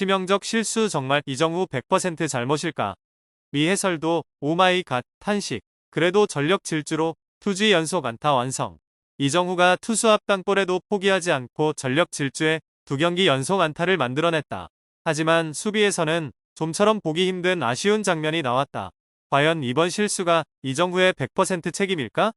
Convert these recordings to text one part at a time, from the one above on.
치명적 실수 정말 이정후 100% 잘못일까? 미 해설도 오마이 갓 탄식. 그래도 전력 질주로 투지 연속 안타 완성. 이정후가 투수 앞 땅볼에도 포기하지 않고 전력 질주에 두 경기 연속 안타를 만들어냈다. 하지만 수비에서는 좀처럼 보기 힘든 아쉬운 장면이 나왔다. 과연 이번 실수가 이정후의 100% 책임일까?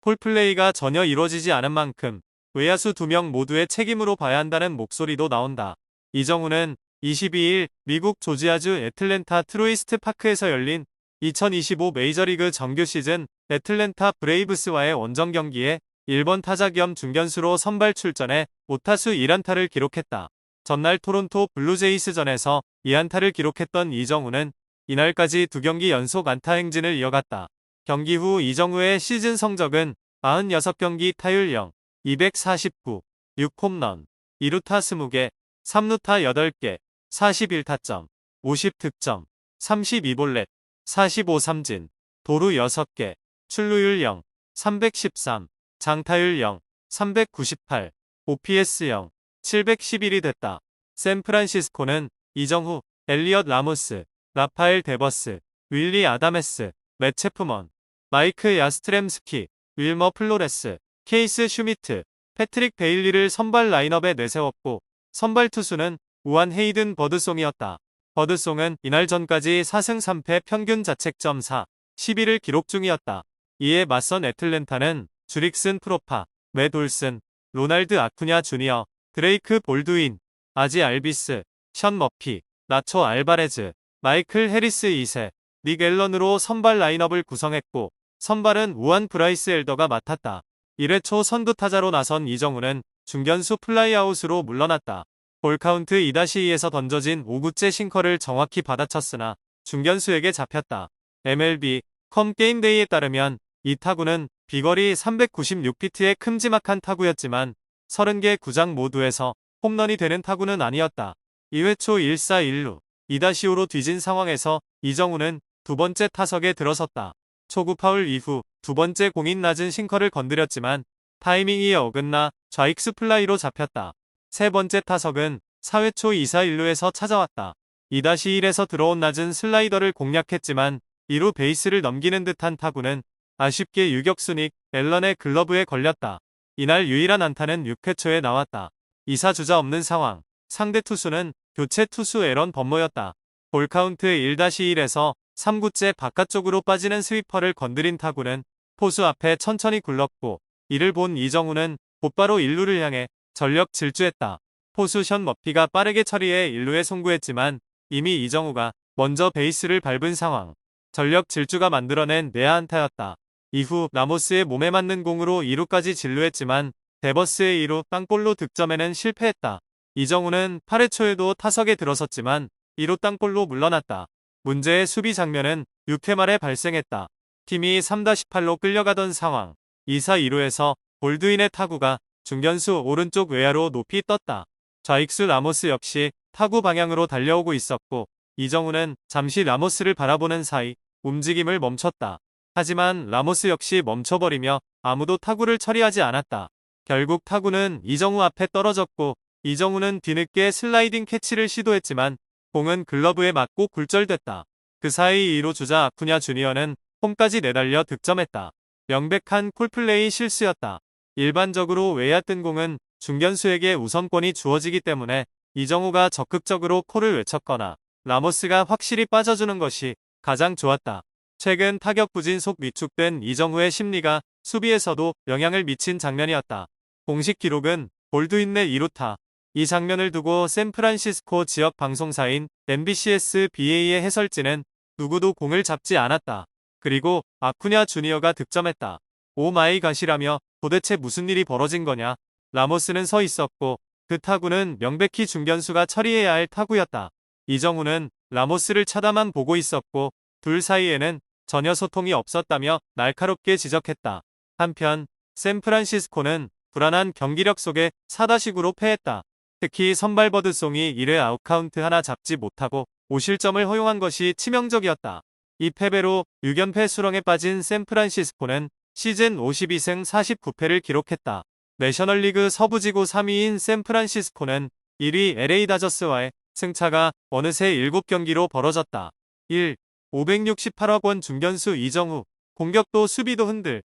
폴플레이가 전혀 이루어지지 않은 만큼 외야수 두 명 모두의 책임으로 봐야 한다는 목소리도 나온다. 이정우는 22일 미국 조지아주 애틀랜타 트로이스트 파크에서 열린 2025 메이저리그 정규 시즌 애틀랜타 브레이브스와의 원정 경기에 1번 타자 겸 중견수로 선발 출전해 5타수 1안타를 기록했다. 전날 토론토 블루제이스전에서 2안타를 기록했던 이정우는 이날까지 두 경기 연속 안타 행진을 이어갔다. 경기 후 이정우의 시즌 성적은 46경기 타율 0, 249, 6홈런, 2루타 20개, 3루타 8개, 41타점, 50득점, 32볼넷, 45삼진, 도루 6개, 출루율 0, 313, 장타율 0, 398, OPS 0, 711이 됐다. 샌프란시스코는 이정후, 엘리엇 라모스, 라파엘 데버스, 윌리 아다메스, 맷 체프먼, 마이크 야스트렘스키, 윌머 플로레스, 케이스 슈미트, 패트릭 베일리를 선발 라인업에 내세웠고 선발 투수는 우한 헤이든 버드송이었다. 버드송은 이날 전까지 4승 3패 평균 자책점 4, 11을 기록 중이었다. 이에 맞선 애틀랜타는 주릭슨 프로파, 맷 올슨, 로날드 아쿠냐 주니어, 드레이크 볼드윈, 아지 알비스, 션 머피, 나초 알바레즈, 마이클 해리스 2세, 닉 앨런으로 선발 라인업을 구성했고 선발은 우한 브라이스 엘더가 맡았다. 1회 초 선두 타자로 나선 이정우는 중견수 플라이아웃으로 물러났다. 볼카운트 2-2에서 던져진 5구째 싱커를 정확히 받아쳤으나 중견수에게 잡혔다. MLB 컴 게임데이에 따르면 이 타구는 비거리 396피트의 큼지막한 타구였지만 30개 구장 모두에서 홈런이 되는 타구는 아니었다. 2회 초 1사 1루 2-5로 뒤진 상황에서 이정우는 두 번째 타석에 들어섰다. 초구 파울 이후 두 번째 공인 낮은 싱커를 건드렸지만 타이밍이 어긋나 좌익수 플라이로 잡혔다. 세 번째 타석은 4회 초 2사 1루에서 찾아왔다. 2-1에서 들어온 낮은 슬라이더를 공략했지만 2루 베이스를 넘기는 듯한 타구는 아쉽게 유격수닉 앨런의 글러브에 걸렸다. 이날 유일한 안타는 6회 초에 나왔다. 2사 주자 없는 상황. 상대 투수는 교체 투수 에런 범모였다. 볼카운트 1-1에서 3구째 바깥쪽으로 빠지는 스위퍼를 건드린 타구는 포수 앞에 천천히 굴렀고 이를 본 이정우는 곧바로 1루를 향해 전력 질주했다. 포수 션 머피가 빠르게 처리해 1루에 송구했지만 이미 이정우가 먼저 베이스를 밟은 상황. 전력 질주가 만들어낸 내야 안타였다. 이후 라모스의 몸에 맞는 공으로 2루까지 진루했지만 데버스의 2루 땅볼로 득점에는 실패했다. 이정우는 8회 초에도 타석에 들어섰지만 2루 땅볼로 물러났다. 문제의 수비 장면은 6회 말에 발생했다. 팀이 3-18로 끌려가던 상황. 2사 2루에서 볼드인의 타구가 중견수 오른쪽 외야로 높이 떴다. 좌익수 라모스 역시 타구 방향으로 달려오고 있었고 이정우는 잠시 라모스를 바라보는 사이 움직임을 멈췄다. 하지만 라모스 역시 멈춰버리며 아무도 타구를 처리하지 않았다. 결국 타구는 이정우 앞에 떨어졌고 이정우는 뒤늦게 슬라이딩 캐치를 시도했지만 공은 글러브에 맞고 굴절됐다. 그 사이 2루 주자 아쿠냐 주니어는 홈까지 내달려 득점했다. 명백한 콜플레이 실수였다. 일반적으로 외야 뜬 공은 중견수에게 우선권이 주어지기 때문에 이정우가 적극적으로 콜을 외쳤거나 라모스가 확실히 빠져주는 것이 가장 좋았다. 최근 타격 부진 속 위축된 이정우의 심리가 수비에서도 영향을 미친 장면이었다. 공식 기록은 볼드윈의 2루타. 이 장면을 두고 샌프란시스코 지역 방송사인 MBCS BA의 해설진은 누구도 공을 잡지 않았다. 그리고 아쿠냐 주니어가 득점했다. 오 마이 갓이라며 도대체 무슨 일이 벌어진 거냐. 라모스는 서 있었고 그 타구는 명백히 중견수가 처리해야 할 타구였다. 이정우는 라모스를 차다만 보고 있었고 둘 사이에는 전혀 소통이 없었다며 날카롭게 지적했다. 한편 샌프란시스코는 불안한 경기력 속에 사다식으로 패했다. 특히 선발 버드송이 1회 아웃카운트 하나 잡지 못하고 5실점을 허용한 것이 치명적이었다. 이 패배로 6연패 수렁에 빠진 샌프란시스코는 시즌 52승 49패를 기록했다. 내셔널리그 서부지구 3위인 샌프란시스코는 1위 LA 다저스와의 승차가 어느새 7경기로 벌어졌다. 1. 568억 원 중견수 이정우. 공격도 수비도 흔들.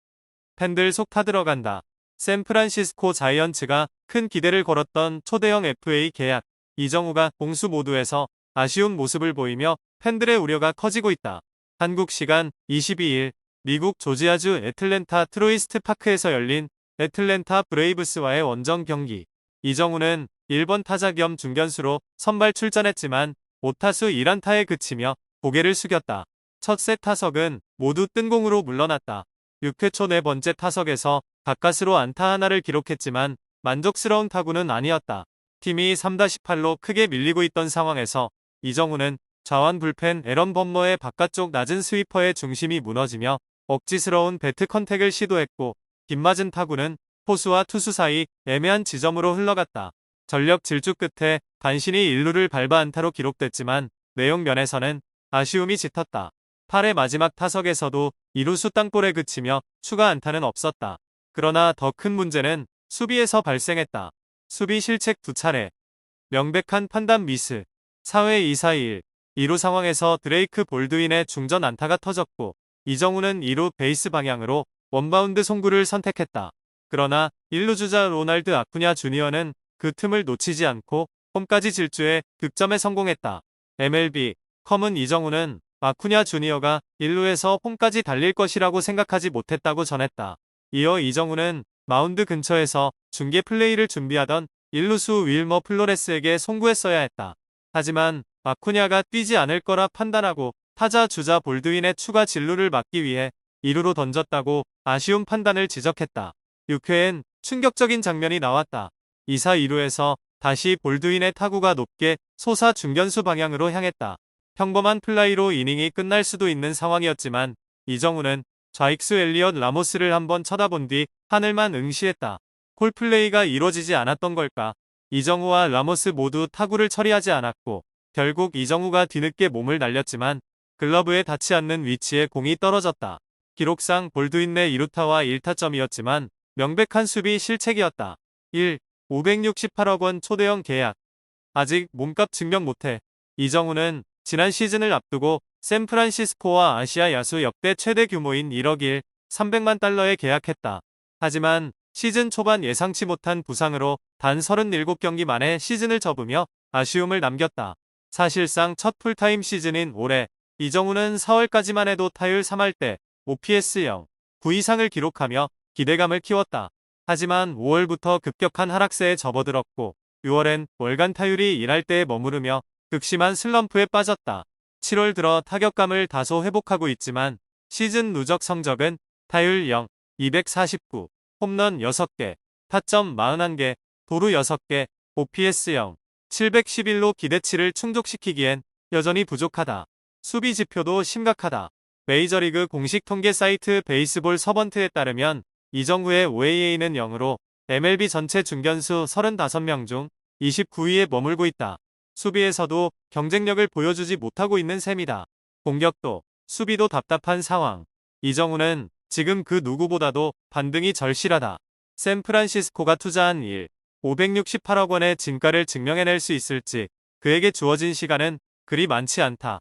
팬들 속 타들어간다. 샌프란시스코 자이언츠가 큰 기대를 걸었던 초대형 FA 계약. 이정우가 공수 모두에서 아쉬운 모습을 보이며 팬들의 우려가 커지고 있다. 한국 시간 22일 미국 조지아주 애틀랜타 트로이스트 파크에서 열린 애틀랜타 브레이브스와의 원정 경기. 이정우는 1번 타자 겸 중견수로 선발 출전했지만 5타수 1안타에 그치며 고개를 숙였다. 첫 세 타석은 모두 뜬공으로 물러났다. 6회 초 네 번째 타석에서 가까스로 안타 하나를 기록했지만 만족스러운 타구는 아니었다. 팀이 3-8로 크게 밀리고 있던 상황에서 이정우는 좌완 불펜 에런 범머의 바깥쪽 낮은 스위퍼의 중심이 무너지며 억지스러운 배트 컨택을 시도했고 빗맞은 타구는 포수와 투수 사이 애매한 지점으로 흘러갔다. 전력 질주 끝에 간신히 1루를 밟아 안타로 기록됐지만 내용 면에서는 아쉬움이 짙었다. 8회 마지막 타석에서도 2루수 땅볼에 그치며 추가 안타는 없었다. 그러나 더 큰 문제는 수비에서 발생했다. 수비 실책 두 차례. 명백한 판단 미스. 4회 2-4-1. 2루 상황에서 드레이크 볼드윈의 중전 안타가 터졌고 이정우는 2루 베이스 방향으로 원바운드 송구를 선택했다. 그러나 1루 주자 로날드 아쿠냐 주니어는 그 틈을 놓치지 않고 홈까지 질주해 득점에 성공했다. MLB 컴은 이정우는 아쿠냐 주니어가 1루에서 홈까지 달릴 것이라고 생각하지 못했다고 전했다. 이어 이정우는 마운드 근처에서 중계 플레이를 준비하던 1루수 윌머 플로레스에게 송구했어야 했다. 하지만 아쿠냐가 뛰지 않을 거라 판단하고 타자 주자 볼드윈의 추가 진루를 막기 위해 2루로 던졌다고 아쉬운 판단을 지적했다. 6회엔 충격적인 장면이 나왔다. 2사 2루에서 다시 볼드윈의 타구가 높게 소사 중견수 방향으로 향했다. 평범한 플라이로 이닝이 끝날 수도 있는 상황이었지만 이정우는 좌익수 엘리엇 라모스를 한번 쳐다본 뒤 하늘만 응시했다. 콜플레이가 이루어지지 않았던 걸까? 이정우와 라모스 모두 타구를 처리하지 않았고 결국 이정우가 뒤늦게 몸을 날렸지만 글러브에 닿지 않는 위치에 공이 떨어졌다. 기록상 볼드윈 내 2루타와 1타점이었지만 명백한 수비 실책이었다. 1. 568억 원 초대형 계약. 아직 몸값 증명 못해. 이정우는 지난 시즌을 앞두고 샌프란시스코와 아시아 야수 역대 최대 규모인 1억 1, 300만 달러에 계약했다. 하지만 시즌 초반 예상치 못한 부상으로 단 37경기 만에 시즌을 접으며 아쉬움을 남겼다. 사실상 첫 풀타임 시즌인 올해 이정우는 4월까지만 해도 타율 3할 때 OPS 0, 9 이상을 기록하며 기대감을 키웠다. 하지만 5월부터 급격한 하락세에 접어들었고 6월엔 월간 타율이 1할대에 머무르며 극심한 슬럼프에 빠졌다. 7월 들어 타격감을 다소 회복하고 있지만 시즌 누적 성적은 타율 0, 249, 홈런 6개, 타점 41개, 도루 6개, OPS 0, 711로 기대치를 충족시키기엔 여전히 부족하다. 수비 지표도 심각하다. 메이저리그 공식 통계 사이트 베이스볼 서번트에 따르면 이정후의 OAA는 0으로 MLB 전체 중견수 35명 중 29위에 머물고 있다. 수비에서도 경쟁력을 보여주지 못하고 있는 셈이다. 공격도, 수비도 답답한 상황. 이정우는 지금 그 누구보다도 반등이 절실하다. 샌프란시스코가 투자한 일, 568억 원의 진가를 증명해낼 수 있을지 그에게 주어진 시간은 그리 많지 않다.